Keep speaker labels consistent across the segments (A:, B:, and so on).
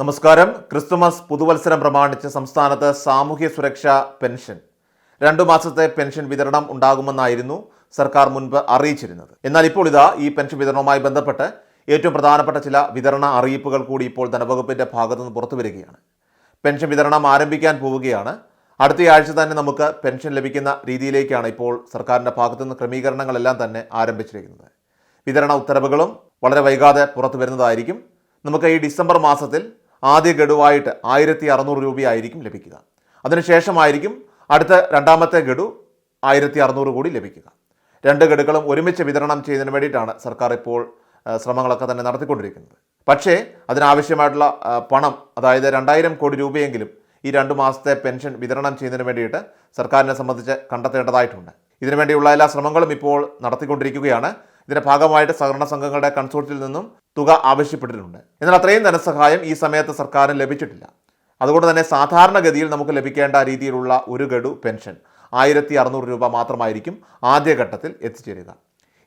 A: നമസ്കാരം. ക്രിസ്തുമസ് പുതുവത്സരം പ്രമാണിച്ച് സംസ്ഥാനത്ത് സാമൂഹ്യ സുരക്ഷാ പെൻഷൻ. രണ്ടു മാസത്തെ പെൻഷൻ വിതരണം ഉണ്ടാകുമെന്നായിരുന്നു സർക്കാർ മുൻപ് അറിയിച്ചിരുന്നത്. എന്നാൽ ഇപ്പോൾ ഇതാ ഈ പെൻഷൻ വിതരണവുമായി ബന്ധപ്പെട്ട് ഏറ്റവും പ്രധാനപ്പെട്ട ചില വിതരണ അറിയിപ്പുകൾ കൂടി ഇപ്പോൾ ധനവകുപ്പിന്റെ ഭാഗത്തുനിന്ന് പുറത്തു വരികയാണ്. പെൻഷൻ വിതരണം ആരംഭിക്കാൻ പോവുകയാണ്. അടുത്തയാഴ്ച തന്നെ നമുക്ക് പെൻഷൻ ലഭിക്കുന്ന രീതിയിലേക്കാണ് ഇപ്പോൾ സർക്കാരിന്റെ ഭാഗത്തുനിന്ന് ക്രമീകരണങ്ങളെല്ലാം തന്നെ ആരംഭിച്ചിരിക്കുന്നത്. വിതരണ ഉത്തരവുകളും വളരെ വൈകാതെ പുറത്തു വരുന്നതായിരിക്കും. നമുക്ക് ഈ ഡിസംബർ മാസത്തിൽ ആദ്യ ഗഡുവായിട്ട് ആയിരത്തി അറുന്നൂറ് രൂപയായിരിക്കും ലഭിക്കുക. അതിനുശേഷമായിരിക്കും അടുത്ത രണ്ടാമത്തെ ഗഡു ആയിരത്തി അറുന്നൂറ് കൂടി ലഭിക്കുക. രണ്ട് ഗഡുക്കളും ഒരുമിച്ച് വിതരണം ചെയ്യുന്നതിന് വേണ്ടിയിട്ടാണ് സർക്കാർ ഇപ്പോൾ ശ്രമങ്ങളൊക്കെ തന്നെ നടത്തിക്കൊണ്ടിരിക്കുന്നത്. പക്ഷേ അതിനാവശ്യമായിട്ടുള്ള പണം അതായത് രണ്ടായിരം കോടി രൂപയെങ്കിലും ഈ രണ്ട് മാസത്തെ പെൻഷൻ വിതരണം ചെയ്യുന്നതിന് വേണ്ടിയിട്ട് സർക്കാരിനെ സംബന്ധിച്ച് കണ്ടെത്തേണ്ടതായിട്ടുണ്ട്. ഇതിനുവേണ്ടിയുള്ള എല്ലാ ശ്രമങ്ങളും ഇപ്പോൾ നടത്തിക്കൊണ്ടിരിക്കുകയാണ്. ഇതിന്റെ ഭാഗമായിട്ട് സഹകരണ സംഘങ്ങളുടെ കൺസോർട്ടിൽ നിന്നും തുക ആവശ്യപ്പെട്ടിട്ടുണ്ട്. എന്നാൽ അത്രയും ധനസഹായം ഈ സമയത്ത് സർക്കാരിന് ലഭിച്ചിട്ടില്ല. അതുകൊണ്ട് തന്നെ സാധാരണഗതിയിൽ നമുക്ക് ലഭിക്കേണ്ട രീതിയിലുള്ള ഒരു ഗഡു പെൻഷൻ ആയിരത്തി അറുന്നൂറ് രൂപ മാത്രമായിരിക്കും ആദ്യഘട്ടത്തിൽ എത്തിച്ചേരുക.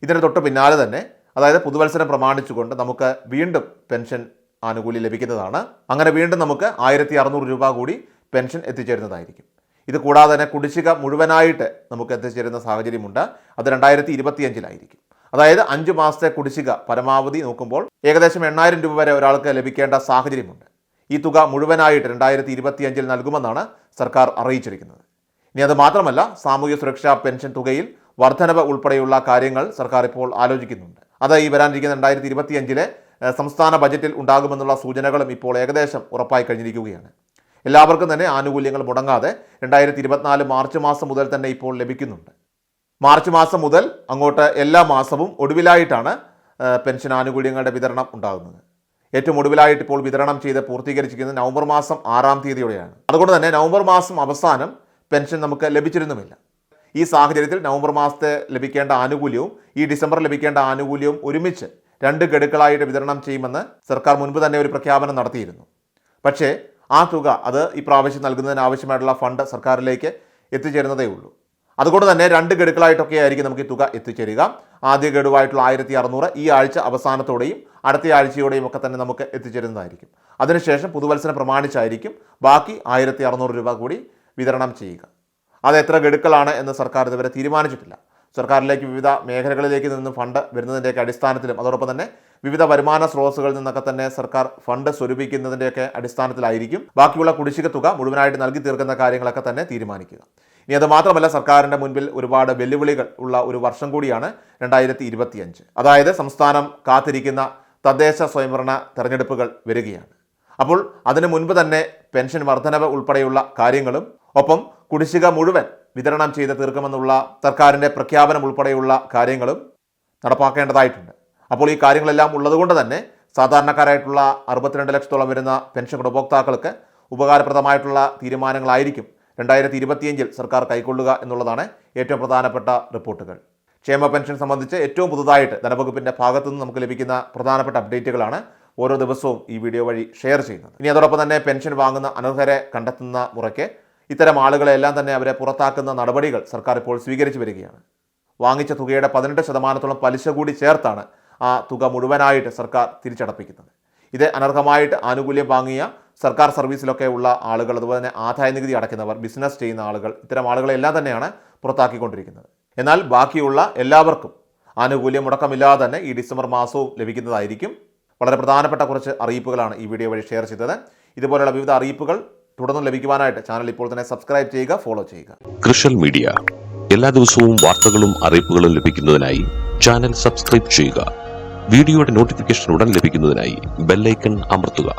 A: ഇതിന് തൊട്ട് പിന്നാലെ തന്നെ അതായത് പുതുവത്സരം പ്രമാണിച്ചുകൊണ്ട് നമുക്ക് വീണ്ടും പെൻഷൻ ആനുകൂല്യം ലഭിക്കുന്നതാണ്. അങ്ങനെ വീണ്ടും നമുക്ക് ആയിരത്തി അറുന്നൂറ് രൂപ കൂടി പെൻഷൻ എത്തിച്ചേരുന്നതായിരിക്കും. ഇത് കൂടാതെ തന്നെ കുടിശ്ശിക മുഴുവനായിട്ട് നമുക്ക് എത്തിച്ചേരുന്ന സാഹചര്യമുണ്ട്. അത് രണ്ടായിരത്തി ഇരുപത്തിയഞ്ചിലായിരിക്കും അതായത് അഞ്ച് മാസത്തെ കുടിശ്ശിക പരമാവധി നോക്കുമ്പോൾ ഏകദേശം എണ്ണായിരം രൂപ വരെ ഒരാൾക്ക് ലഭിക്കേണ്ട സാഹചര്യമുണ്ട്. ഈ തുക മുഴുവനായിട്ട് രണ്ടായിരത്തി ഇരുപത്തിയഞ്ചിൽ നൽകുമെന്നാണ് സർക്കാർ അറിയിച്ചിരിക്കുന്നത്. ഇനി അത് മാത്രമല്ല സാമൂഹ്യ സുരക്ഷാ പെൻഷൻ തുകയിൽ വർധനവ് ഉൾപ്പെടെയുള്ള കാര്യങ്ങൾ സർക്കാർ ഇപ്പോൾ ആലോചിക്കുന്നുണ്ട്. അത് ഈ വരാനിരിക്കുന്ന രണ്ടായിരത്തി ഇരുപത്തിയഞ്ചിലെ സംസ്ഥാന ബജറ്റിൽ ഉണ്ടാകുമെന്നുള്ള സൂചനകളും ഇപ്പോൾ ഏകദേശം ഉറപ്പായി കഴിഞ്ഞിരിക്കുകയാണ്. എല്ലാവർക്കും തന്നെ ആനുകൂല്യങ്ങൾ മുടങ്ങാതെ രണ്ടായിരത്തി ഇരുപത്തിനാല് മാർച്ച് മാസം മുതൽ തന്നെ ഇപ്പോൾ ലഭിക്കുന്നുണ്ട്. മാർച്ച് മാസം മുതൽ അങ്ങോട്ട് എല്ലാ മാസവും ഒടുവിലായിട്ടാണ് പെൻഷൻ ആനുകൂല്യങ്ങളുടെ വിതരണം ഉണ്ടാകുന്നത്. ഏറ്റവും ഒടുവിലായിട്ട് ഇപ്പോൾ വിതരണം ചെയ്ത് പൂർത്തീകരിച്ചിരിക്കുന്നത് നവംബർ മാസം ആറാം തീയതിയോടെയാണ്. അതുകൊണ്ട് തന്നെ നവംബർ മാസം അവസാനം പെൻഷൻ നമുക്ക് ലഭിച്ചിരുന്നുമില്ല. ഈ സാഹചര്യത്തിൽ നവംബർ മാസത്തെ ലഭിക്കേണ്ട ആനുകൂല്യവും ഈ ഡിസംബർ ലഭിക്കേണ്ട ആനുകൂല്യവും ഒരുമിച്ച് രണ്ട് ഗഡുക്കളായിട്ട് വിതരണം ചെയ്യുമെന്ന് സർക്കാർ മുൻപ് തന്നെ ഒരു പ്രഖ്യാപനം നടത്തിയിരുന്നു. പക്ഷേ ആ തുക അത് ഈ പ്രാവശ്യം നൽകുന്നതിന് ആവശ്യമായിട്ടുള്ള ഫണ്ട് സർക്കാരിലേക്ക് എത്തിച്ചേരുന്നതേ ഉള്ളൂ. അതുകൊണ്ട് തന്നെ രണ്ട് ഗഡുക്കളായിട്ടൊക്കെ ആയിരിക്കും നമുക്ക് ഈ തുക എത്തിച്ചേരുക. ആദ്യ ഗഡുവായിട്ടുള്ള ആയിരത്തി അറുന്നൂറ് ഈ ആഴ്ച അവസാനത്തോടെയും അടുത്ത ആഴ്ചയോടെയും ഒക്കെ തന്നെ നമുക്ക് എത്തിച്ചേരുന്നതായിരിക്കും. അതിനുശേഷം പുതുവത്സരം പ്രമാണിച്ചായിരിക്കും. ബാക്കി ആയിരത്തി അറുന്നൂറ് രൂപ കൂടി വിതരണം ചെയ്യുക. അത് എത്ര ഗഡുക്കളാണ് എന്ന് സർക്കാർ ഇതുവരെ തീരുമാനിച്ചിട്ടില്ല. സർക്കാരിലേക്ക് വിവിധ മേഖലകളിലേക്ക് നിന്ന് ഫണ്ട് വരുന്നതിന്റെയൊക്കെ അടിസ്ഥാനത്തിലും അതോടൊപ്പം തന്നെ വിവിധ വരുമാന സ്രോതസ്സുകളിൽ നിന്നൊക്കെ തന്നെ സർക്കാർ ഫണ്ട് സ്വരൂപിക്കുന്നതിന്റെയൊക്കെ അടിസ്ഥാനത്തിലായിരിക്കും. ബാക്കിയുള്ള കുടിശ്ശിക തുക മുഴുവനായിട്ട് നൽകി തീർക്കുന്ന കാര്യങ്ങളൊക്കെ തന്നെ തീരുമാനിക്കുക. ഇനി അത് മാത്രമല്ല സർക്കാരിന്റെ മുൻപിൽ ഒരുപാട് വെല്ലുവിളികൾ ഉള്ള ഒരു വർഷം കൂടിയാണ് രണ്ടായിരത്തി ഇരുപത്തിയഞ്ച് അതായത് സംസ്ഥാനം കാത്തിരിക്കുന്ന തദ്ദേശ സ്വയംഭരണ തെരഞ്ഞെടുപ്പുകൾ വരികയാണ്. അപ്പോൾ അതിനു മുൻപ് തന്നെ പെൻഷൻ വർധനവ് ഉൾപ്പെടെയുള്ള കാര്യങ്ങളും ഒപ്പം കുടിശ്ശിക മുഴുവൻ വിതരണം ചെയ്ത് തീർക്കുമെന്നുള്ള സർക്കാരിന്റെ പ്രഖ്യാപനം ഉൾപ്പെടെയുള്ള കാര്യങ്ങളും നടപ്പാക്കേണ്ടതായിട്ടുണ്ട്. അപ്പോൾ ഈ കാര്യങ്ങളെല്ലാം ഉള്ളതുകൊണ്ട് തന്നെ സാധാരണക്കാരായിട്ടുള്ള അറുപത്തിരണ്ട് ലക്ഷത്തോളം വരുന്ന പെൻഷൻ ഗുണഭോക്താക്കൾക്ക് ഉപകാരപ്രദമായിട്ടുള്ള തീരുമാനങ്ങളായിരിക്കും രണ്ടായിരത്തി ഇരുപത്തിയഞ്ചിൽ സർക്കാർ കൈക്കൊള്ളുക എന്നുള്ളതാണ് ഏറ്റവും പ്രധാനപ്പെട്ട റിപ്പോർട്ടുകൾ. ക്ഷേമ പെൻഷൻ സംബന്ധിച്ച് ഏറ്റവും പുതുതായിട്ട് ധനവകുപ്പിന്റെ ഭാഗത്തു നിന്ന് നമുക്ക് ലഭിക്കുന്ന പ്രധാനപ്പെട്ട അപ്ഡേറ്റുകളാണ് ഓരോ ദിവസവും ഈ വീഡിയോ വഴി ഷെയർ ചെയ്യുന്നത്. ഇനി അതോടൊപ്പം തന്നെ പെൻഷൻ വാങ്ങുന്ന അനർഹരെ കണ്ടെത്തുന്ന മുറയ്ക്ക് ഇത്തരം ആളുകളെല്ലാം തന്നെ അവരെ പുറത്താക്കുന്ന നടപടികൾ സർക്കാർ ഇപ്പോൾ സ്വീകരിച്ചു വരികയാണ്. വാങ്ങിച്ച തുകയുടെ പതിനെട്ട് ശതമാനത്തോളം പലിശ കൂടി ചേർത്താണ് ആ തുക മുഴുവനായിട്ട് സർക്കാർ തിരിച്ചടപ്പിക്കുന്നത്. ഇത് അനർഹമായിട്ട് ആനുകൂല്യം വാങ്ങിയ സർക്കാർ സർവീസിലൊക്കെ ഉള്ള ആളുകൾ അതുപോലെ തന്നെ ആദായ നികുതി അടയ്ക്കുന്നവർ ബിസിനസ് ചെയ്യുന്ന ആളുകൾ ഇത്തരം ആളുകളെല്ലാം തന്നെയാണ് പുറത്താക്കിക്കൊണ്ടിരിക്കുന്നത്. എന്നാൽ ബാക്കിയുള്ള എല്ലാവർക്കും ആനുകൂല്യം മുടക്കമില്ലാതെ തന്നെ ഈ ഡിസംബർ മാസവും ലഭിക്കുന്നതായിരിക്കും. വളരെ പ്രധാനപ്പെട്ട കുറച്ച് അറിയിപ്പുകളാണ് ഈ വീഡിയോ വഴി ഷെയർ ചെയ്തത്. ഇതുപോലുള്ള വിവിധ അറിയിപ്പുകൾ തുടർന്ന് ലഭിക്കുവാനായിട്ട് ചാനൽ ഇപ്പോൾ തന്നെ സബ്സ്ക്രൈബ് ചെയ്യുക ഫോളോ ചെയ്യുക.
B: കൃഷൽ മീഡിയ. എല്ലാ ദിവസവും വാർത്തകളും അറിയിപ്പുകളും ലഭിക്കുന്നതിനായി ചാനൽ സബ്സ്ക്രൈബ് ചെയ്യുക. വീഡിയോയുടെ നോട്ടിഫിക്കേഷൻ ഉടൻ ലഭിക്കുന്നതിനായി ബെല്ലൈക്കൺ അമർത്തുക.